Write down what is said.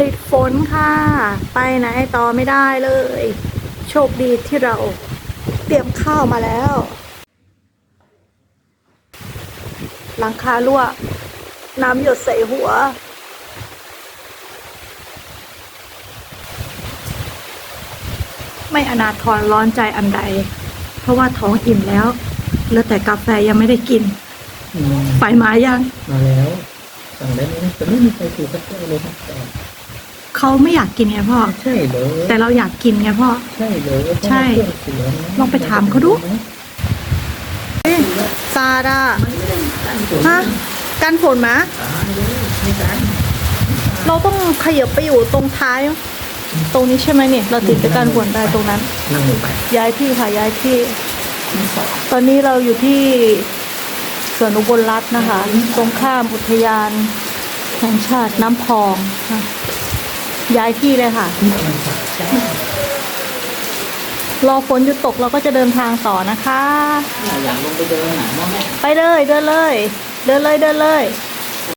ติดฝนค่ะ ไปไหนต่อไม่ได้เลย โชคดีที่เราเตรียมข้าวมาแล้ว หลังคารั่ว น้ำหยดใส่หัว ไม่อนาทรร้อนใจอันใด เพราะว่าท้องอิ่มแล้ว เหลือแต่กาแฟยังไม่ได้กินอืมไฟมายัง มาแล้วสั่งได้ไหมนะแต่ไม่มีใครถือสักแก้วเลยครับแต่ เขาไม่อยากกินไงพ่อ ใช่เหรอแต่เราอยากกินไงพ่อ ใช่เหรอใช่เพราะว่าเครื่องเสียนะลองไปถามเขาดู เอ้ยซาดาฮะกันฝนมะเราต้องขยับไปอยู่ตรงท้าย ตรงนี้ใช่ไหมเนี่ย เราติดไปกันฝนได้ตรงนั้น นั่งลงไปย้ายที่ค่ะย้ายที่ ตอนนี้เราอยู่ที่สวนอุบลรัตน์นะคะ ตรงข้ามอุทยานแห่งชาติน้ำพองค่ะ ย้ายที่เลยค่ะ รอฝนหยุดตกเราก็จะเดินทางต่อนะคะ อยากลงไปเดินหน่ะมองแม่ไปเลยเดินเลย เดินเลยเดินเลย